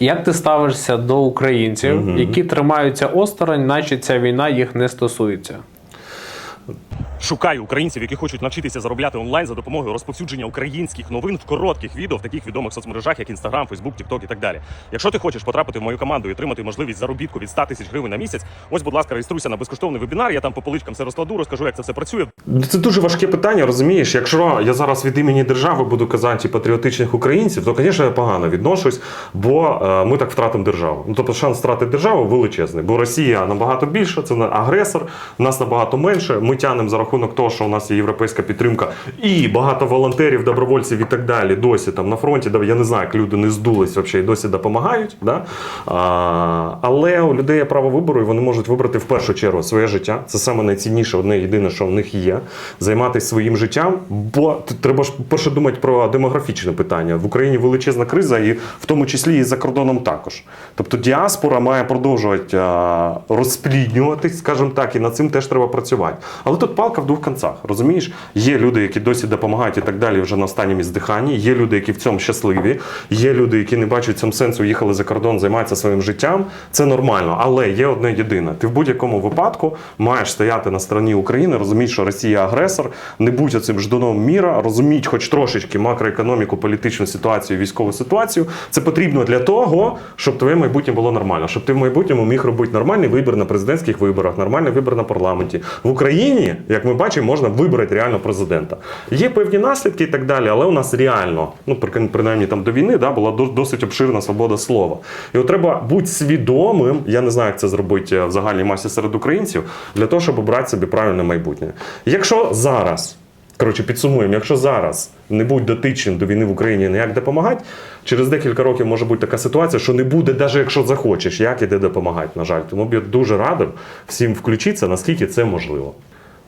Як ти ставишся до українців, які тримаються осторонь, наче ця війна їх не стосується? Шукаю українців, які хочуть навчитися заробляти онлайн за допомогою розповсюдження українських новин в коротких відео в таких відомих соцмережах, як Instagram, Facebook, TikTok і так далі. Якщо ти хочеш потрапити в мою команду і отримати можливість заробітку від 100 тисяч гривень на місяць, ось, будь ласка, реєструйся на безкоштовний вебінар. Я там по поличкам все розкладу, розкажу, як це все працює. Це дуже важке питання, розумієш? Якщо я зараз від імені держави буду казати патріотичних українців, то, звісно, я погано відношусь, бо е, ми так втратимо державу. Ну, тобто шанс втратити державу величезний, бо Росія набагато більше, це агресор, нас набагато менше. Ми тянемо за рахунок того, що у нас є європейська підтримка і багато волонтерів, добровольців і так далі. Досі там на фронті, я не знаю, як люди не здулись взагалі і досі допомагають. Да? А, але у людей є право вибору, і вони можуть вибрати в першу чергу своє життя. Це саме найцінніше, одне єдине, що в них є. Займатися своїм життям, бо треба ж перше думати про демографічне питання. В Україні величезна криза, і в тому числі і за кордоном також. Тобто діаспора має продовжувати розпліднюватись, скажімо так, і над цим теж треба працювати. Але тут палка в двох концах. Розумієш, є люди, які досі допомагають і так далі, вже на останньому здиханні. Є люди, які в цьому щасливі. Є люди, які не бачать цьому сенсу, їхали за кордон, займаються своїм життям. Це нормально, але є одне єдине. Ти в будь-якому випадку маєш стояти на стороні України, розуміти, що Росія агресор, не будь оцим ждуном міра, розуміть, хоч трошечки макроекономіку, політичну ситуацію, військову ситуацію. Це потрібно для того, щоб твоє майбутнє було нормально, щоб ти в майбутньому міг робити нормальний вибір на президентських виборах, нормальний вибір на парламенті. В Україні, як ми бачимо, можна вибрати реально президента. Є певні наслідки і так далі, але у нас реально, ну принаймні там до війни, да, була досить обширна свобода слова. І от треба бути свідомим. Я не знаю, як це зробити е, в загальній масі серед українців, для того, щоб обрати собі правильне майбутнє. Якщо зараз. Коротше, підсумуємо, якщо зараз не будь дотичним до війни в Україні ніяк допомагати, через декілька років може бути така ситуація, що не буде, навіть якщо захочеш, як іде допомагати, на жаль. Тому б я дуже радив всім включитися, наскільки це можливо.